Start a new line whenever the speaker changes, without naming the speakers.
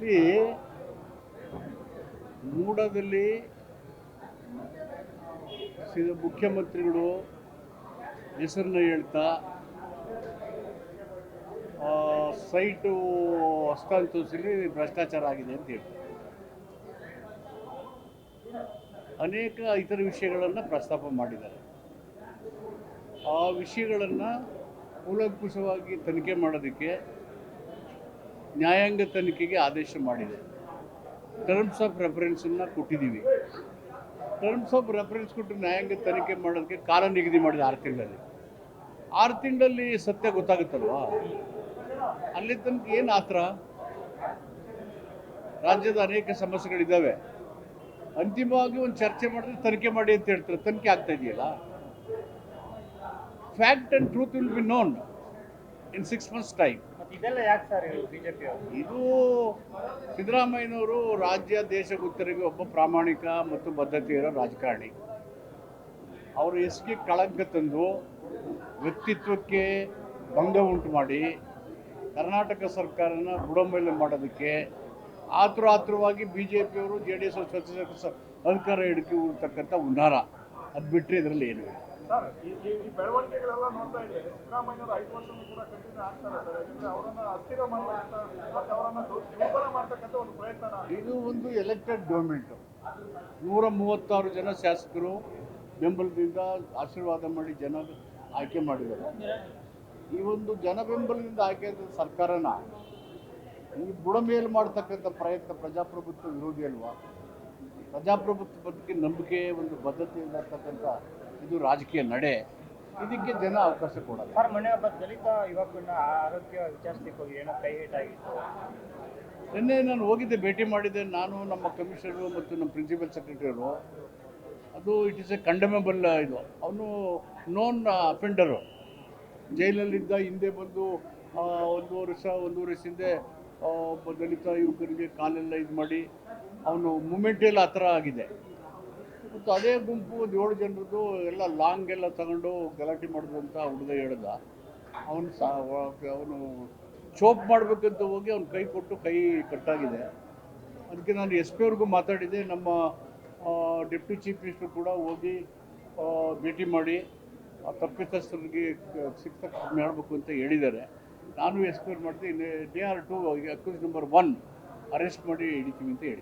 ಇಲ್ಲಿ ಮೂಡದಲ್ಲಿ ಮುಖ್ಯಮಂತ್ರಿಗಳು ಹೆಸರನ್ನ ಹೇಳ್ತಾ ಸೈಟು ಹಸ್ತಾಂತರಿಸಲಿ ಭ್ರಷ್ಟಾಚಾರ ಆಗಿದೆ ಅಂತ ಹೇಳ್ತಾರೆ. ಅನೇಕ ಇತರ ವಿಷಯಗಳನ್ನು ಪ್ರಸ್ತಾಪ ಮಾಡಿದ್ದಾರೆ. ಆ ವಿಷಯಗಳನ್ನು ಕೂಲಂಕುಷವಾಗಿ ತನಿಖೆ ಮಾಡೋದಕ್ಕೆ ನ್ಯಾಯಾಂಗ ತನಿಖೆಗೆ ಆದೇಶ ಮಾಡಿದೆ. ಟರ್ಮ್ಸ್ ಆಫ್ ರೆಫರೆನ್ಸನ್ನು ಕೊಟ್ಟಿದ್ದೀವಿ. ಟರ್ಮ್ಸ್ ಆಫ್ ರೆಫರೆನ್ಸ್ ಕೊಟ್ಟು ನ್ಯಾಯಾಂಗ ತನಿಖೆ ಮಾಡೋದಕ್ಕೆ ಕಾಲ ನಿಗದಿ ಮಾಡಿದೆ ಆರು ತಿಂಗಳಲ್ಲಿ. ಆರು ತಿಂಗಳಲ್ಲಿ ಸತ್ಯ ಗೊತ್ತಾಗುತ್ತಲ್ವಾ? ಅಲ್ಲಿ ತನಕ ಏನು ಆತ್ರ? ರಾಜ್ಯದ ಅನೇಕ ಸಮಸ್ಯೆಗಳಿದ್ದಾವೆ. ಅಂತಿಮವಾಗಿ ಒಂದು ಚರ್ಚೆ ಮಾಡಿದ್ರೆ ತನಿಖೆ ಮಾಡಿ ಅಂತ ಹೇಳ್ತಾರೆ. ತನಿಖೆ ಆಗ್ತಾ ಇದೆಯಲ್ಲ? Fact and truth will be known in six months time
ಇದೆಲ್ಲ ಯಾಕೆ ಸರ್ ಬಿಜೆಪಿ
ಇದು ಸಿದ್ದರಾಮಯ್ಯನವರು ರಾಜ್ಯ ದೇಶ ಗುತ್ತರಿಗೆ ಒಬ್ಬ ಪ್ರಾಮಾಣಿಕ ಮತ್ತು ಬದ್ಧತೆ ಇರೋ ರಾಜಕಾರಣಿ. ಅವರು ಎಸ್ಗೆ ಕಳಂಕ ತಂದು ವ್ಯಕ್ತಿತ್ವಕ್ಕೆ ಭಂಗ ಉಂಟು ಮಾಡಿ ಕರ್ನಾಟಕ ಸರ್ಕಾರನ ಬುಡಮೇಲೆ ಮಾಡೋದಕ್ಕೆ ಆತುರ ಆತುರವಾಗಿ ಬಿ ಜೆ ಪಿಯವರು ಜೆ ಡಿ ಎಸ್ ಅಧಿಕಾರ ಹಿಡಿಕೆ ಇರ್ತಕ್ಕಂಥ ಉನ್ನಾರ ಅದು ಬಿಟ್ಟರೆ ಇದರಲ್ಲಿ ಏನೂ
ಸರ್, ಈ ಬೆಳವಣಿಗೆಗಳೆಲ್ಲ ನೋಡ್ತಾ ಇದ್ರೆ ಸಿದ್ದರಾಮಯ್ಯವರು ಐದು ಕೂಡ ಕಂಟಿನ್ಯೂ ಆಗ್ತಾರೆ ಸರ್. ಯಾಕಂದ್ರೆ ಅವರನ್ನ ಅಸ್ಥಿರ ಮಾಡ್ತಕ್ಕಂಥ ಮತ್ತೆ ಅವರನ್ನ ದುರ್ಬಲ ಮಾಡ್ತಕ್ಕಂಥ ಒಂದು ಪ್ರಯತ್ನ
ಇದು ಒಂದು ಎಲೆಕ್ಟೆಡ್ ಗವರ್ಮೆಂಟ್ ನೂರ ಮೂವತ್ತಾರು ಜನ ಶಾಸಕರು ಬೆಂಬಲದಿಂದ ಆಶೀರ್ವಾದ ಮಾಡಿ ಜನ ಆಯ್ಕೆ ಮಾಡಿದ್ದಾರೆ. ಈ ಒಂದು ಜನ ಬೆಂಬಲದಿಂದ ಆಯ್ಕೆ ಸರ್ಕಾರನ ಈ ಬುಡಮೇಲು ಮಾಡ್ತಕ್ಕಂಥ ಪ್ರಯತ್ನ ಪ್ರಜಾಪ್ರಭುತ್ವ ವಿರೋಧಿ ಅಲ್ವಾ? ಪ್ರಜಾಪ್ರಭುತ್ವ ಬಗ್ಗೆ ನಂಬಿಕೆ ಒಂದು ಬದ್ಧತೆಯಿಂದ ಇರತಕ್ಕಂಥ ಇದು ರಾಜಕೀಯ ನಡೆ. ಇದಕ್ಕೆ ಜನ ಅವಕಾಶ ಕೊಡಲ್ಲ.
ಸರ್ ಮೊನ್ನೆ ಒಬ್ಬ ದಲಿತ ಯುವಕನ ಆರೋಗ್ಯ ವಿಚಾರಿಸ್ಲಿಕ್ಕೆ ಹೋಗಿ ಏನೋ ಕೈ ಆಗಿತ್ತು.
ನಿನ್ನೆ ನಾನು ಹೋಗಿದ್ದೆ ಭೇಟಿ ಮಾಡಿದ್ದೆ. ನಾನು ನಮ್ಮ ಕಮಿಷನರು ಮತ್ತು ನಮ್ಮ ಪ್ರಿನ್ಸಿಪಲ್ ಸೆಕ್ರೆಟರಿಯವರು. ಅದು ಇಟ್ ಇಸ್ ಎ ಕಂಡಮೆಬಲ್ ಇದು. ಅವನು ನೋನ್ ಅಫೆಂಡರು ಜೈಲಲ್ಲಿದ್ದ ಹಿಂದೆ ಬಂದು ಒಂದು ವರ್ಷ ಒಂದೂವರೆ ವರ್ಷ ಹಿಂದೆ ಒಬ್ಬ ದಲಿತ ಯುವಕರಿಗೆ ಕಾಲೆಲ್ಲ ಇದು ಮಾಡಿ ಅವನು ಮೂಮೆಂಟೆಲ್ಲ ಆ ಥರ ಆಗಿದೆ. ಮತ್ತು ಅದೇ ಗುಂಪು ಒಂದು ಏಳು ಜನರದ್ದು ಎಲ್ಲ ಲಾಂಗ್ ಎಲ್ಲ ತಗೊಂಡು ಗಲಾಟೆ ಮಾಡಿದ್ರು ಅಂತ ಹುಡುಗ ಹೇಳ್ದ. ಅವನು ಸಾ, ಅವನು ಚೋಪ್ ಮಾಡಬೇಕಂತ ಹೋಗಿ ಅವ್ನು ಕೈ ಕೊಟ್ಟು ಕೈ ಕಟ್ಟಾಗಿದೆ. ಅದಕ್ಕೆ ನಾನು ಎಸ್ ಪಿ ಅವ್ರಿಗೂ ಮಾತಾಡಿದೆ. ನಮ್ಮ ಡೆಪ್ಟಿ ಚೀಫ್ ಮಿನಿಸ್ಟರ್ ಕೂಡ ಹೋಗಿ ಭೇಟಿ ಮಾಡಿ, ಆ ತಪ್ಪಿತಸ್ಥರಿಗೆ ಶಿಕ್ಷೆ ಮಾಡಬೇಕು ಅಂತ ಹೇಳಿದ್ದಾರೆ. ನಾನು ಎಸ್ ಪಿ ಅವ್ರು ಮಾಡಿದೆ. They are two accused number one arrest ಮಾಡಿ ಹಿಡಿತೀವಿ ಅಂತ ಹೇಳಿ